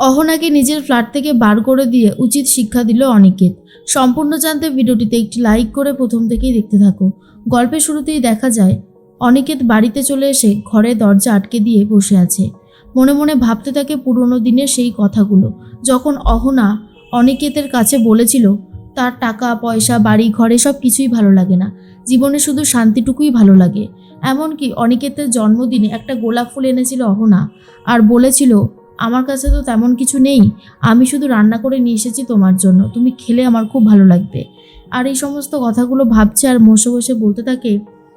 অহনাকে নিজের ফ্ল্যাট থেকে বার করে দিয়ে উচিত শিক্ষা দিল অনিকেত। সম্পূর্ণ জানতে ভিডিওটিতে একটি লাইক করে প্রথম থেকেই দেখতে থাকো। গল্পের শুরুতেই দেখা যায়, অনিকেত বাড়িতে চলে এসে ঘরে দরজা আটকে দিয়ে বসে আছে। মনে মনে ভাবতে থাকে পুরনো দিনের সেই কথাগুলো। যখন অহনা অনিকেতের কাছে বলেছিল, তার টাকা, পয়সা, বাড়ি, ঘরে সব কিছুই ভালো লাগে না। জীবনে শুধু শান্তিটুকুই ভালো লাগে। এমনকি অনিকেতের জন্মদিনে একটা গোলাপ ফুল এনেছিল অহনা, আর বলেছিল আমার কাছে তো তেমন কিছু নেই। আমি শুধু রান্না করে নিয়ে এসেছি তোমার জন্য। তুমি খেলে আমার খুব ভালো লাগবে। আর এই সমস্ত কথাগুলো ভাবছে আর বসে বসে বলতে থাকে,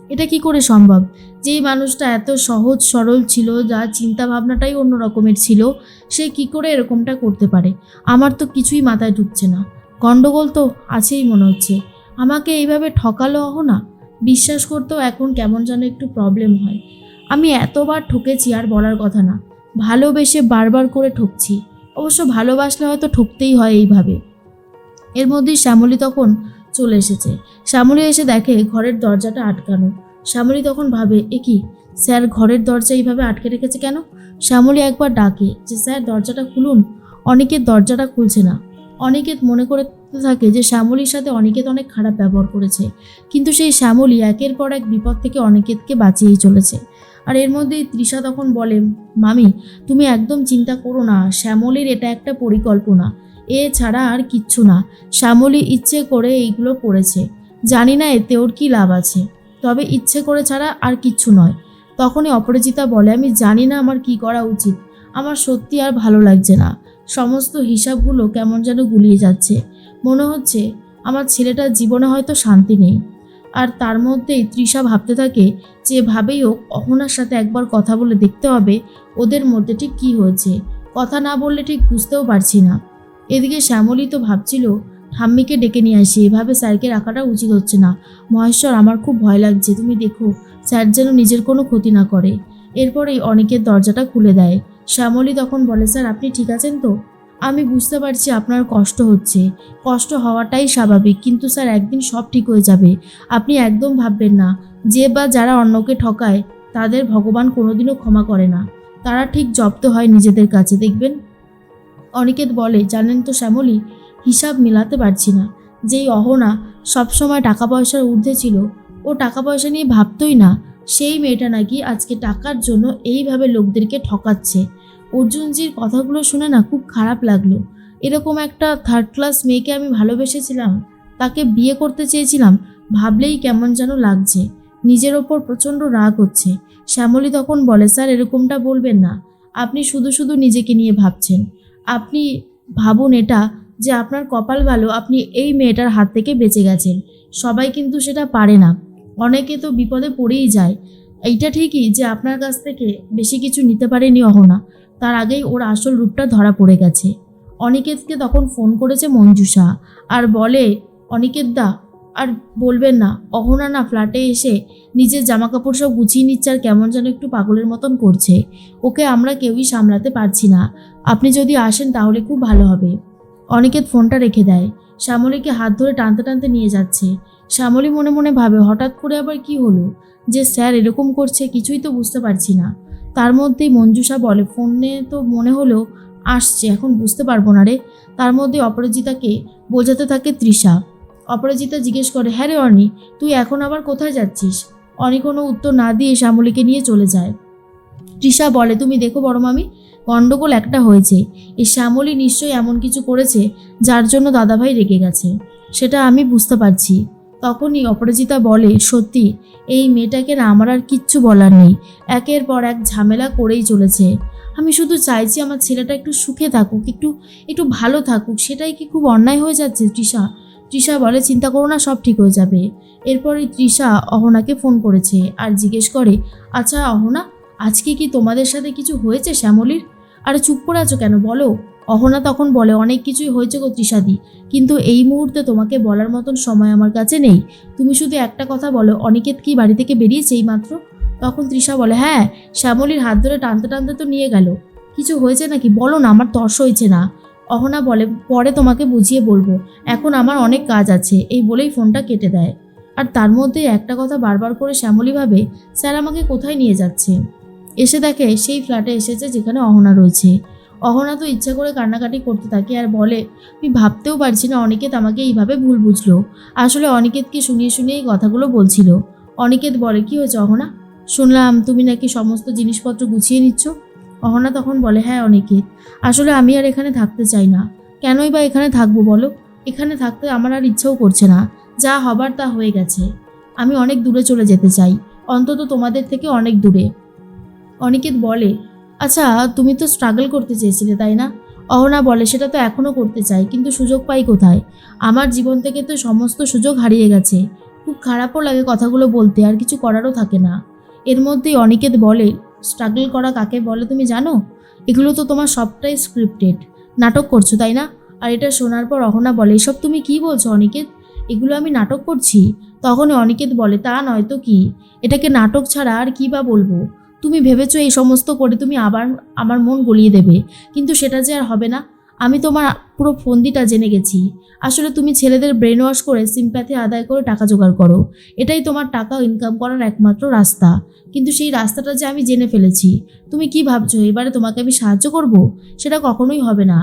এটা কি করে সম্ভব? যেই মানুষটা এত সহজ সরল ছিল যার চিন্তা ভাবনাটাই অন্য রকমের ছিল, সে কি করে এরকমটা করতে পারে? আমার তো কিছুই মাথায় ঢুকছে না। গণ্ডগোল তো আছেই মনে হচ্ছে। আমাকে এইভাবে ঠকালো অহ না বিশ্বাস করতেও এখন কেমন যেন একটু প্রবলেম হয়। আমি এতবার ঠকেছি আর বলার কথা না। ভালোবেসে বারবার করে ঠকছি। অবশ্য ভালোবাসলে হয়তো ঠকতেই হয় এইভাবে। এর মধ্যেই শ্যামলী তখন চলে এসেছে। শ্যামলী এসে দেখে ঘরের দরজাটা আটকানো। শ্যামলী তখন ভাবে, এ কি? স্যার ঘরের দরজা এইভাবে আটকে রেখেছে কেন? শ্যামলী একবার ডাকে যে, স্যার দরজাটা খুলুন। অনেকের দরজাটা খুলছে না। অনিকেত মনে করে থাকে যে, শ্যামলীর সাথে অনিকেত অনেক খারাপ ব্যবহার করেছে। কিন্তু সেই শ্যামলী একের পর এক বিপদ থেকে অনিকেতকে বাঁচিয়েই চলেছে। আর এর মধ্যেই তৃষা তখন বলে, মামি, তুমি একদম চিন্তা করো না, শ্যামলীর এটা একটা পরিকল্পনা। এ ছাড়া আর কিচ্ছু না। শ্যামলী ইচ্ছে করে এইগুলো করেছে। জানি না এতে ওর কী লাভ আছে। তবে ইচ্ছে করে ছাড়া আর কিচ্ছু নয়। তখনই অপরাজিতা বলে, আমি জানি না আমার কি করা উচিত। আমার সত্যি আর ভালো লাগছে না। সমস্ত হিসাবগুলো কেমন যেন গুলিয়ে যাচ্ছে। মনে হচ্ছে আমার ছেলেটার জীবনে হয়তো শান্তি নেই। আর তার মধ্যেই তৃষা ভাবতে থাকে যেভাবেই হোক অহনার সাথে একবার কথা বলে দেখতে হবে ওদের মধ্যে ঠিক কী হয়েছে। কথা না বললে ঠিক বুঝতেও পারছি না। এদিকে শ্যামলী তো ভাবছিল, ঠাম্মিকে ডেকে নিয়ে আসি, এভাবে স্যারকে রাখাটা উচিত হচ্ছে না। মহেশ্বর, আমার খুব ভয় লাগছে, তুমি দেখো, স্যার যেন নিজের কোনো ক্ষতি না করে। এরপরেই অনেকের দরজাটা খুলে দেয়। শ্যামলী তখন বলে, স্যার, আপনি ঠিক আছেন তো? আমি বুঝতে পারছি আপনার কষ্ট হচ্ছে। কষ্ট হওয়াটাই স্বাভাবিক, কিন্তু স্যার একদিন সব ঠিক হয়ে যাবে। আপনি একদম ভাববেন না, যে বা যারা অন্যকে ঠকায়, তাদের ভগবান কোনোদিনও ক্ষমা করে না। তারা ঠিক জব্দ হয় নিজেদের কাছে, দেখবেন? অনিকেত বলে, জানেন তো শ্যামলী, হিসাব মেলাতে পারছি না। যেই অহনা সবসময় টাকা পয়সার ঊর্ধ্বে ছিল, ও টাকা পয়সা নিয়ে ভাবতই না, সেই মেয়েটা নাকি আজকে টাকার জন্য এইভাবে লোকদেরকে ঠকাচ্ছে। অর্জুনজির কথাগুলো শুনে না খুব খারাপ লাগল। এরকম একটা থার্ড ক্লাস মেয়েকে আমি ভালোবেসেছিলাম, তাকে বিয়ে করতে চেয়েছিলাম, ভাবলেই কেমন যেন লাগছে। নিজের ওপর প্রচণ্ড রাগ হচ্ছে। শ্যামলী তখন বলে, স্যার, এরকমটা বলবেন না। আপনি শুধু শুধু নিজেকে নিয়ে ভাবছেন। আপনি ভাবুন এটা, যে আপনার কপাল ভালো, আপনি এই মেয়েটার হাত থেকে বেঁচে গেছেন। সবাই কিন্তু সেটা পারে না। অনেকে তো বিপদে পড়েই যায়। এইটা ঠিকই যে আপনার কাছ থেকে বেশি কিছু নিতে পারেনি অহনা। তার আগেই ওর আসল রূপটা ধরা পড়ে গেছে। অনিকেতকে তখন ফোন করেছে মঞ্জুষা আর বলে, অনিকেত দা, আর বলবেন না, অহনা না ফ্ল্যাটে এসে নিজের জামা কাপড় সব গুছিয়ে নিচ্ছে আর কেমন যেন একটু পাগলের মতন করছে। ওকে আমরা কেউই সামলাতে পারছি না। আপনি যদি আসেন তাহলে খুব ভালো হবে। অনিকেত ফোনটা রেখে দেয়। শ্যামলীকে হাত ধরে টানতে টানতে নিয়ে যাচ্ছে। শ্যামলী মনে মনে ভাবে, হঠাৎ করে আবার কি হলো? যে স্যার এরকম করছে, কিছুই তো বুঝতে পারছি না। তার মধ্যেই মঞ্জুষা বলে, ফোনে তো মনে হলো আসছে, এখন বুঝতে পারব না রে। তার মধ্যে অপরাজিতাকে বোঝাতে থাকে তৃষা। অপরাজিতা জিজ্ঞেস করে হ্যাঁ রে অনি তুই এখন আবার কোথায় যাচ্ছিস? অনি কোনো উত্তর না দিয়ে শ্যামলীকে নিয়ে চলে যায়। তৃষা বলে, তুমি দেখো বড় মামি গণ্ডগোল একটা হয়েছে। এই শ্যামলী নিশ্চয়ই এমন কিছু করেছে যার জন্য দাদাভাই রেগে গেছে। সেটা আমি বুঝতে পারছি। তখনই অপরাজিতা বলে, সত্যি, এই মেয়েটাকে না আমার আর কিচ্ছু বলার নেই। একের পর এক ঝামেলা করেই চলেছে। আমি শুধু চাইছি আমার ছেলেটা একটু সুখে থাকুক, একটু একটু ভালো থাকুক। সেটাই কি খুব অন্যায় হয়ে যাচ্ছে তৃষা? তৃষা বলে, চিন্তা করো না, সব ঠিক হয়ে যাবে। এরপরে তৃষা অহনাকে ফোন করেছে আর জিজ্ঞেস করে আচ্ছা অহনা, আজকে কি তোমাদের সাথে কিছু হয়েছে শ্যামলীর? আরে চুপ করে আছো কেন? বলো। অহনা তখন বলে, অনেক কিছুই হয়েছে গো তৃষাদি কিন্তু এই মুহূর্তে তোমাকে বলার মতন সময় আমার কাছে নেই। তুমি শুধু একটা কথা বলো, অনিকেত কি বাড়ি থেকে বেরিয়েছে এই মাত্র তখন তৃষা বলে হ্যাঁ শ্যামলীর হাত ধরে টানতে টানতে তো নিয়ে গেল। কিছু হয়েছে নাকি? বলো না, আমার তর্স হয়েছে না। অহনা বলে, পরে তোমাকে বুঝিয়ে বলব, এখন আমার অনেক কাজ আছে। এই বলেই ফোনটা কেটে দেয়। আর তার মধ্যে একটা কথা বারবার করে শ্যামলী ভাবে, স্যার আমাকে কোথায় নিয়ে যাচ্ছে? এসে দেখে সেই ফ্ল্যাটে এসেছে যেখানে অহনা রয়েছে। অহনা তো ইচ্ছা করে কান্নাকাটি করতে থাকে আর বলে, আমি ভাবতেও পারছি না অনিকেত আমাকে এইভাবে ভুল বুঝলো। আসলে অনিকেতকে শুনিয়ে শুনিয়ে এই কথাগুলো বলছিল। অনিকেত বলে, কি হয়েছে অহনা? শুনলাম তুমি নাকি সমস্ত জিনিসপত্র গুছিয়ে নিচ্ছ? অহনা তখন বলে হ্যাঁ অনিকেত, আসলে আমি আর এখানে থাকতে চাই না। কেনই বা এখানে থাকব বলো? এখানে থাকতে আমার আর ইচ্ছেও করছে না। যা হবার তা হয়ে গেছে। আমি অনেক দূরে চলে যেতে চাই। অন্তত তোমাদের থেকে অনেক দূরে। অনিকেত বলে আচ্ছা তুমি তো স্ট্রাগল করতে চেয়েছিলে, তাই না? অহনা বলে, সেটা তো এখনও করতে চাই, কিন্তু সুযোগ পাই কোথায়? আমার জীবন থেকে তো সমস্ত সুযোগ হারিয়ে গেছে। খুব খারাপও লাগে কথাগুলো বলতে, আর কিছু করারও থাকে না। এর মধ্যেই অনিকেত বলে স্ট্রাগল করা কাকে বলে তুমি জানো? এগুলো তো তোমার সবটাই স্ক্রিপ্টেড নাটক করছ, তাই না? আর এটা শোনার পর অহনা বলে, এসব তুমি কি বলছো, অনিকেত? এগুলো আমি নাটক করছি? তখনই অনিকেত বলে, তা নয়তো কি? এটাকে নাটক ছাড়া আর কী বা বলব? তুমি ভেবেছো এই সমস্ত করে তুমি আবার আমার মন গলিয়ে দেবে, কিন্তু সেটা যে আর হবে না। আমি তোমার পুরো ফন্দিটা জেনে গেছি। আসলে তুমি ছেলেদের ব্রেন ওয়াশ করে সিম্প্যাথি আদায় করে টাকা জোগাড় করো। এটাই তোমার টাকা ইনকাম করার একমাত্র রাস্তা। কিন্তু সেই রাস্তাটা যে আমি জেনে ফেলেছি, তুমি কি ভাবছ? এবারে তোমাকে আমি সাহায্য করব? সেটা কখনোই হবে না।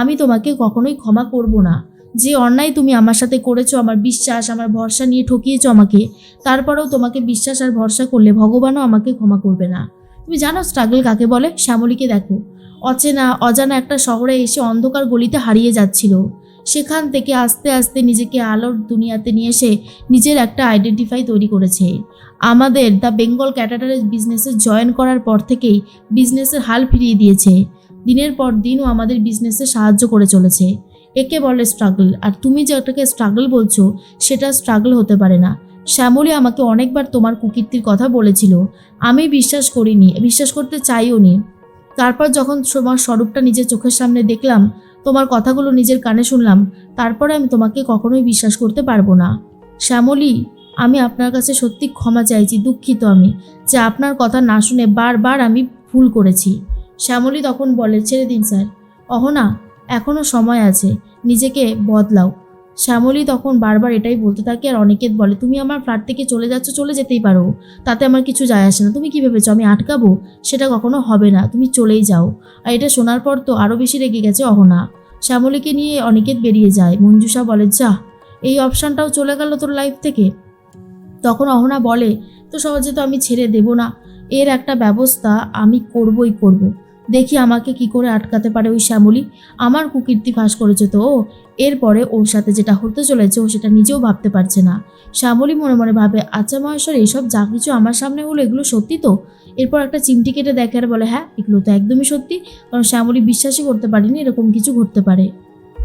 আমি তোমাকে কখনোই ক্ষমা করব না। যে অন্যায় তুমি আমার সাথে করেছ, আমার বিশ্বাস, আমার ভরসা নিয়ে ঠকিয়েছো আমাকে, তারপরেও তোমাকে বিশ্বাস আর ভরসা করলে ভগবানও আমাকে ক্ষমা করবে না। তুমি জানো স্ট্রাগল কাকে বলে? শ্যামলীকে দেখো। অচেনা, অজানা একটা শহরে এসে অন্ধকার গলিতে হারিয়ে যাচ্ছিল। সেখান থেকে আস্তে আস্তে নিজেকে আলোর দুনিয়াতে নিয়ে এসে নিজের একটা আইডেন্টিফাই তৈরি করেছে। আমাদের দ্য বেঙ্গল ক্যাটাটারের বিজনেসে জয়েন করার পর থেকেই বিজনেসের হাল ফিরিয়ে দিয়েছে। দিনের পর দিনও আমাদের বিজনেসে সাহায্য করে চলেছে। একে বলে স্ট্রাগল আর তুমি যেটাকে স্ট্রাগল বলছো, সেটা স্ট্রাগল হতে পারে না। শ্যামলী আমাকে অনেকবার তোমার কুকীর্তির কথা বলেছিল। আমি বিশ্বাস করিনি, বিশ্বাস করতে চাইও নি। তারপর যখন তোমার স্বরূপটা নিজের চোখের সামনে দেখলাম, তোমার কথাগুলো নিজের কানে শুনলাম, তারপরে আমি তোমাকে কখনোই বিশ্বাস করতে পারব না। শ্যামলী, আমি আপনার কাছে সত্যি ক্ষমা চাইছি, দুঃখিত আমি, যে আপনার কথা না শুনে বারবার আমি ভুল করেছি। শ্যামলী তখন বলে, ছেড়ে দিন স্যার। অহনা এখনও সময় আছে, নিজেকে বদলাও। শ্যামলী তখন বারবার এটাই বলতে থাকে আর অনিকেত বলে, তুমি আমার ফ্ল্যাট থেকে চলে যাচ্ছ, চলে যেতেই পারো। তাতে আমার কিছু যায় আসে না। তুমি কি ভেবেছো, আমি আটকাবো? সেটা কখনো হবে না। তুমি চলেই যাও। আর এটা শোনার পর তো আরও বেশি রেগে গেছে অহনা। শ্যামলীকে নিয়ে অনিকেত বেরিয়ে যায়। মঞ্জুষা বলে, যা, এই অপশানটাও চলে গেল তোর লাইফ থেকে? তখন অহনা বলে তো সহজে তো আমি ছেড়ে দেব না। এর একটা ব্যবস্থা আমি করবই করব। দেখি আমাকে কি করে আটকাতে পারে ওই শ্যামলি। আমার কুকীর্তি ফাঁস করেছে তো ও। এরপরে ওর সাথে যেটা হতে চলেছে ও সেটা নিজেও ভাবতে পারছে না। শ্যামলী মনে মনে ভাবে আচ্ছা মহেশ্বর এইসব যা কিছু আমার সামনে হলো এগুলো সত্যি তো? এরপর একটা চিমটি কেটে দেখে আর বলে হ্যাঁ এগুলো তো একদমই সত্যি। কারণ শ্যামলী বিশ্বাসই করতে পারিনি এরকম কিছু ঘটতে পারে।